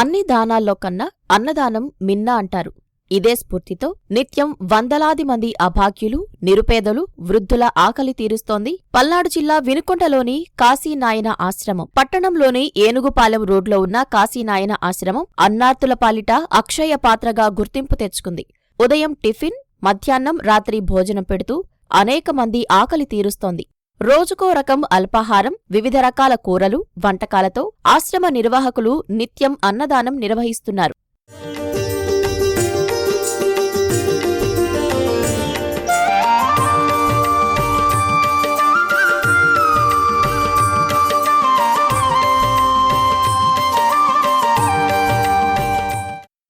అన్ని దానాల్లో కన్నా అన్నదానం మిన్నా అంటారు. ఇదే స్ఫూర్తితో నిత్యం వందలాది మంది అభాగ్యులు నిరుపేదలు వృద్ధుల ఆకలి తీరుస్తోంది పల్నాడు జిల్లా వినుకొండలోని కాశీనాయన ఆశ్రమం. పట్టణంలోని ఏనుగుపాలెం రోడ్లో ఉన్న కాశీనాయన ఆశ్రమం అన్నార్తుల పాలిట అక్షయ పాత్రగా గుర్తింపు తెచ్చుకుంది. ఉదయం టిఫిన్ మధ్యాహ్నం రాత్రి భోజనం పెడుతూ అనేక మంది ఆకలి తీరుస్తోంది. రోజుకో రకం అల్పాహారం వివిధ రకాల కూరలు వంటకాలతో ఆశ్రమ నిర్వాహకులు నిత్యం అన్నదానం నిర్వహిస్తున్నారు.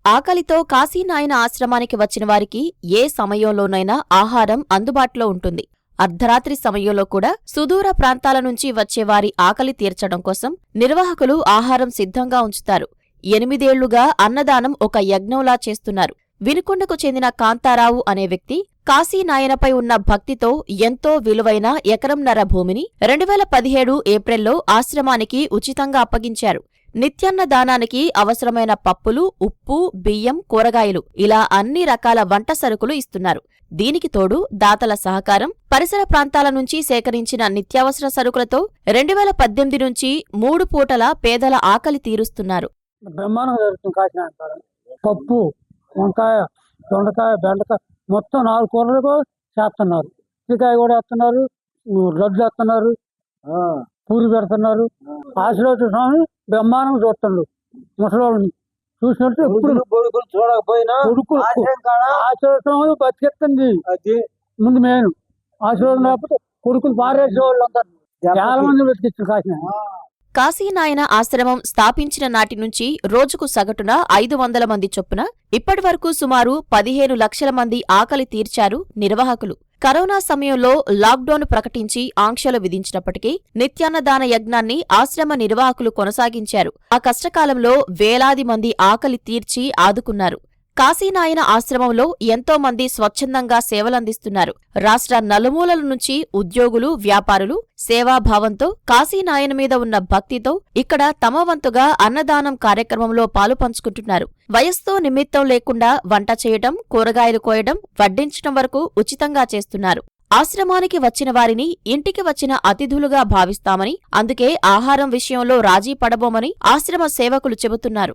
ఆకలితో కాశీనాయన ఆశ్రమానికి వచ్చిన వారికి ఏ సమయంలోనైనా ఆహారం అందుబాటులో ఉంటుంది. అర్ధరాత్రి సమయంలో కూడా సుదూర ప్రాంతాల నుంచి వచ్చే వారి ఆకలి తీర్చడం కోసం నిర్వాహకులు ఆహారం సిద్ధంగా ఉంచుతారు. ఎనిమిదేళ్ళుగా అన్నదానం ఒక యజ్ఞంలా చేస్తున్నారు. వినుకొండకు చెందిన కాంతారావు అనే వ్యక్తి కాశీనాయనపై ఉన్న భక్తితో ఎంతో విలువైన ఎకరంన్నర భూమిని రెండువేల పదిహేడు ఏప్రిల్లో ఆశ్రమానికి ఉచితంగా అప్పగించారు. నిత్యాన్న దానానికి అవసరమైన పప్పులు ఉప్పు బియ్యం కూరగాయలు ఇలా అన్ని రకాల వంట సరుకులు ఇస్తున్నారు. దీనికి తోడు దాతల సహకారం పరిసర ప్రాంతాల నుంచి సేకరించిన నిత్యావసర సరుకులతో రెండువేల పద్దెనిమిది నుంచి మూడు పూటల పేదల ఆకలి తీరుస్తున్నారు. పప్పు వంకాయ దొండకాయ బెండకాయ మొత్తం నాలుగు కూరలు కూడా చేస్తున్నారు. ఉల్లికాయ కూడా వేస్తున్నారు లడ్లు వేస్తున్నారు పూరి పెడుతున్నారు. ఆశీర్వాద స్వామి బ్రహ్మాండంగా చూస్తుండ్రు ముసలోళ్ళని చూసినట్టు ఎప్పుడు కొడుకులు చూడకపోయినా కొడుకు ఆశ్రయం కాడ? ఆశీర్వాద స్వామి బతికెత్తుంది అది. ముందు మెయిన్ ఆశీర్వాదం లేకపోతే కొడుకులు పారేసే వాళ్ళు అందరు చాలా మంది బతికిచ్చారు కాకినాడ కాశీనాయన ఆశ్రమం స్థాపించిన నాటి నుంచి రోజుకు సగటున ఐదు వందల మంది చొప్పున ఇప్పటివరకు సుమారు పదిహేను లక్షల మంది ఆకలి తీర్చారు నిర్వాహకులు. కరోనా సమయంలో లాక్డౌన్ ప్రకటించి ఆంక్షలు విధించినప్పటికీ నిత్యాన్నదాన యజ్ఞాన్ని ఆశ్రమ నిర్వాహకులు కొనసాగించారు. ఆ కష్టకాలంలో వేలాది మంది ఆకలి తీర్చి ఆదుకున్నారు. కాశీనాయన ఆశ్రమంలో ఎంతో మంది స్వచ్ఛందంగా సేవలందిస్తున్నారు. రాష్ట్ర నలుమూలల నుంచి ఉద్యోగులు వ్యాపారులు సేవాభావంతో కాశీనాయన మీద ఉన్న భక్తితో ఇక్కడ తమ వంతుగా అన్నదానం కార్యక్రమంలో పాలు పంచుకుంటున్నారు. వయస్సుతో నిమిత్తం లేకుండా వంట చేయటం కూరగాయలు కోయడం వడ్డించటం వరకు ఉచితంగా చేస్తున్నారు. ఆశ్రమానికి వచ్చిన వారిని ఇంటికి వచ్చిన అతిథులుగా భావిస్తామని అందుకే ఆహారం విషయంలో రాజీ పడబోమని ఆశ్రమ సేవకులు చెబుతున్నారు.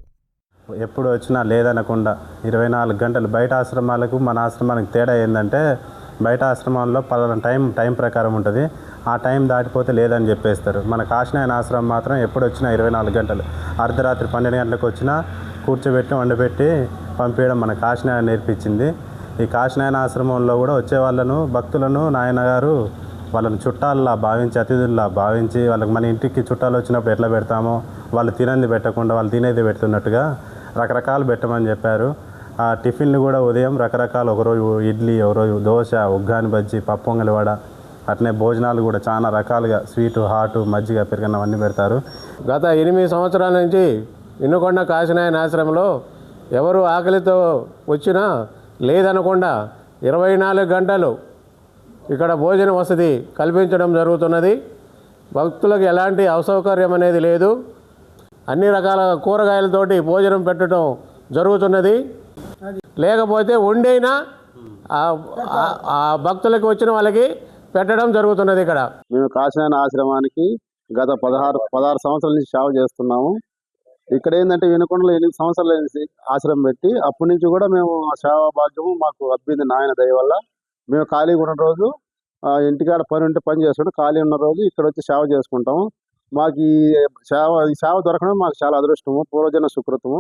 ఎప్పుడు వచ్చినా లేదనకుండా ఇరవై నాలుగు గంటలు బయట ఆశ్రమాలకు మన ఆశ్రమానికి తేడా ఏంటంటే బయట ఆశ్రమాల్లో పలానా టైం టైం ప్రకారం ఉంటుంది. ఆ టైం దాటిపోతే లేదని చెప్పేస్తారు. మన కాశీనాయన ఆశ్రమం మాత్రం ఎప్పుడు వచ్చినా ఇరవై నాలుగు గంటలు. అర్ధరాత్రి పన్నెండు గంటలకు వచ్చినా కూర్చోబెట్టి వండబెట్టి పంపించడం మన కాశీనాయన నేర్పించింది. ఈ కాశీనాయన ఆశ్రమంలో కూడా వచ్చే వాళ్ళను భక్తులను నాయన గారు వాళ్ళని చుట్టాల్లా భావించి అతిథుల్లా భావించి వాళ్ళకి మన ఇంటికి చుట్టాలు వచ్చినప్పుడు ఎట్లా పెడతామో వాళ్ళు తినంది పెట్టకుండా వాళ్ళు తినేది పెడుతున్నట్టుగా రకరకాలు పెట్టమని చెప్పారు. ఆ టిఫిన్లు కూడా ఉదయం రకరకాలు ఒకరోజు ఇడ్లీ ఒకరోజు దోశ ఉగ్గాని బజ్జి పప్పొంగలి వడ అట్నే భోజనాలు కూడా చాలా రకాలుగా స్వీటు హాటు మజ్జిగ పెరిగిన అన్నీ పెడతారు. గత ఎనిమిది సంవత్సరాల నుంచి వినుకొండ కాశీనాయన ఆశ్రమంలో ఎవరు ఆకలితో వచ్చినా లేదనకుండా ఇరవై నాలుగు గంటలు ఇక్కడ భోజన వసతి కల్పించడం జరుగుతున్నది. భక్తులకు ఎలాంటి అసౌకర్యం అనేది లేదు. అన్ని రకాల కూరగాయలతోటి భోజనం పెట్టడం జరుగుతున్నది. లేకపోతే వండైనా ఆ- ఆ- భక్తులకు వచ్చిన వాళ్ళకి పెట్టడం జరుగుతున్నది ఇక్కడ. మేము కాశీనాయన ఆశ్రమానికి గత పదహారు పదహారు సంవత్సరాల నుంచి సేవ చేస్తున్నాము. ఇక్కడ ఏంటంటే వినుకొండలో ఎనిమిది సంవత్సరాల నుంచి ఆశ్రమం పెట్టి. అప్పటి నుంచి కూడా మేము ఆ సేవా భాగ్యము మాకు అబ్బింది నాయన దయ వల్ల మేము ఖాళీగా ఉన్న రోజు ఆ, ఇంటికాడ పని ఉంటే పని చేసుకుంటాం ఖాళీ ఉన్న రోజు ఇక్కడ వచ్చి సేవ చేసుకుంటాము. మాకు ఈ సేవ ఈ సేవ దొరకడం మాకు చాలా అదృష్టము. పూర్వజన సుకృతము.